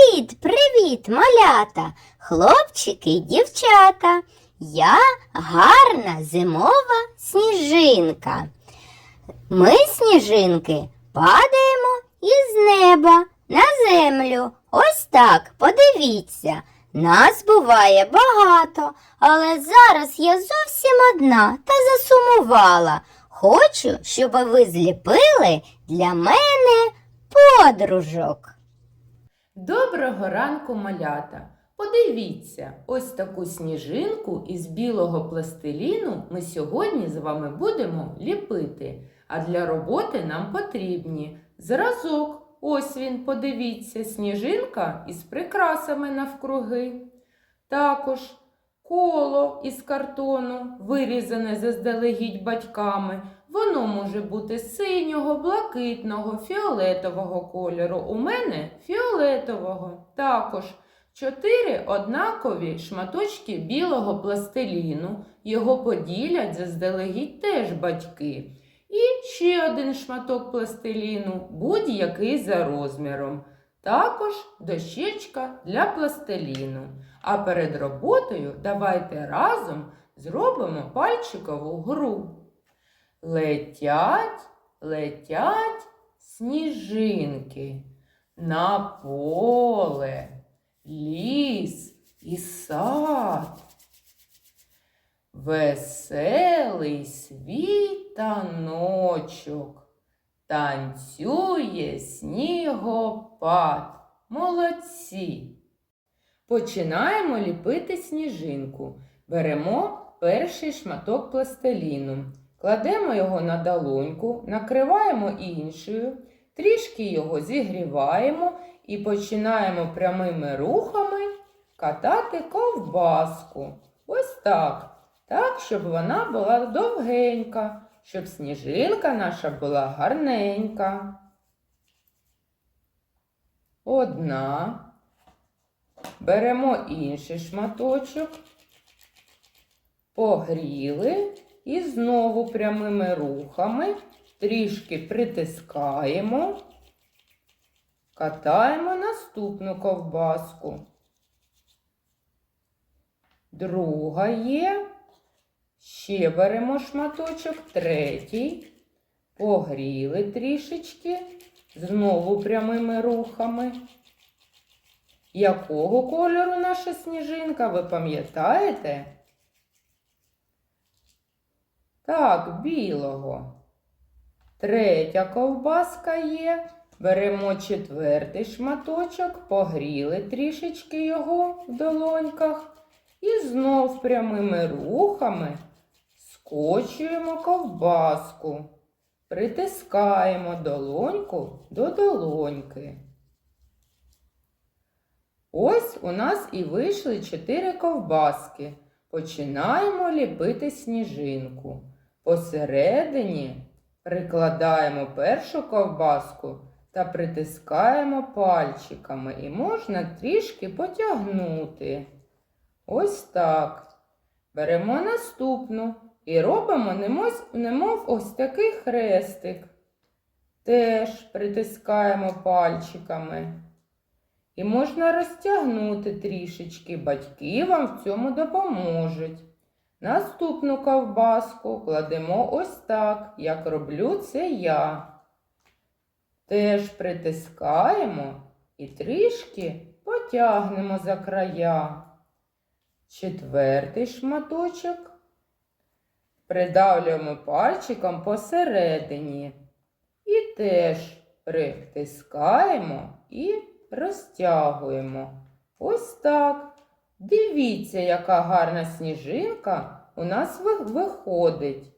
Привіт, привіт, малята, хлопчики й дівчата. Я гарна зимова сніжинка. Ми, сніжинки, падаємо із неба на землю. Ось так, подивіться. Нас буває багато, але зараз я зовсім одна та засумувала. Хочу, щоб ви зліпили для мене подружок. Доброго ранку, малята! Подивіться, ось таку сніжинку із білого пластиліну ми сьогодні з вами будемо ліпити. А для роботи нам потрібні зразок. Ось він, подивіться, сніжинка із прикрасами навкруги. Також коло із картону, вирізане заздалегідь батьками. Воно може бути синього, блакитного, фіолетового кольору. У мене фіолетового. Також чотири однакові шматочки білого пластиліну. Його поділять заздалегідь теж батьки. І ще один шматок пластиліну, будь-який за розміром. Також дощечка для пластиліну. А перед роботою давайте разом зробимо пальчикову гру. Летять, летять сніжинки на поле, ліс і сад. Веселий світаночок танцює снігопад. Молодці! Починаємо ліпити сніжинку. Беремо перший шматок пластиліну. Кладемо його на долоньку, накриваємо іншою, трішки його зігріваємо і починаємо прямими рухами катати ковбаску. Ось так. Так, щоб вона була довгенька, щоб сніжинка наша була гарненька. Одна. Беремо інший шматочок, погріли і знову прямими рухами трішки притискаємо, катаємо наступну ковбаску. Друга є. Ще беремо шматочок, третій. Погріли трішечки, знову прямими рухами. Якого кольору наша сніжинка, ви пам'ятаєте? Так, білого. Третя ковбаска є. Беремо четвертий шматочок, погріли трішечки його в долоньках. І знов прямими рухами скочуємо ковбаску, притискаємо долоньку до долоньки. Ось у нас і вийшли чотири ковбаски. Починаємо ліпити сніжинку. Посередині прикладаємо першу ковбаску та притискаємо пальчиками і можна трішки потягнути. Ось так. Беремо наступну і робимо немов, немов ось такий хрестик. Теж притискаємо пальчиками. І можна розтягнути трішечки, батьки вам в цьому допоможуть. Наступну ковбаску кладемо ось так, як роблю це я. Теж притискаємо і трішки потягнемо за края. Четвертий шматочок придавлюємо пальчиком посередині. І теж притискаємо і розтягуємо. Ось так. Дивіться, яка гарна сніжинка у нас виходить.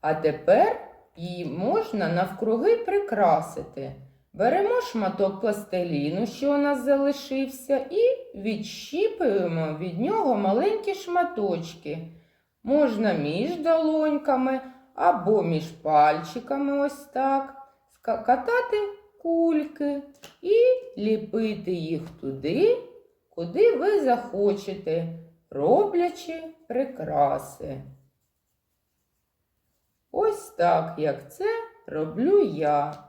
А тепер її можна навкруги прикрасити. Беремо шматок пластиліну, що у нас залишився, і відщіпуємо від нього маленькі шматочки. Можна між долоньками або між пальчиками ось так. Катати кульки і ліпити їх туди, куди ви захочете, роблячи прикраси. Ось так, як це роблю я.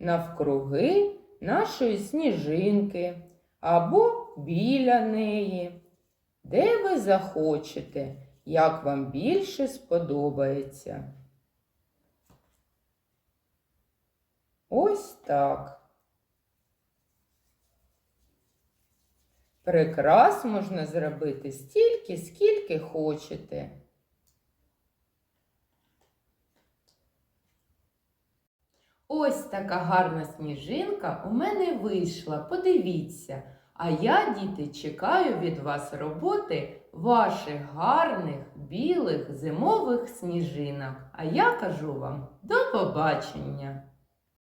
Навкруги нашої сніжинки або біля неї, де ви захочете, як вам більше сподобається. Ось так. Прикрас можна зробити стільки, скільки хочете. Ось така гарна сніжинка у мене вийшла. Подивіться. А я, діти, чекаю від вас роботи ваших гарних білих зимових сніжинок. А я кажу вам до побачення!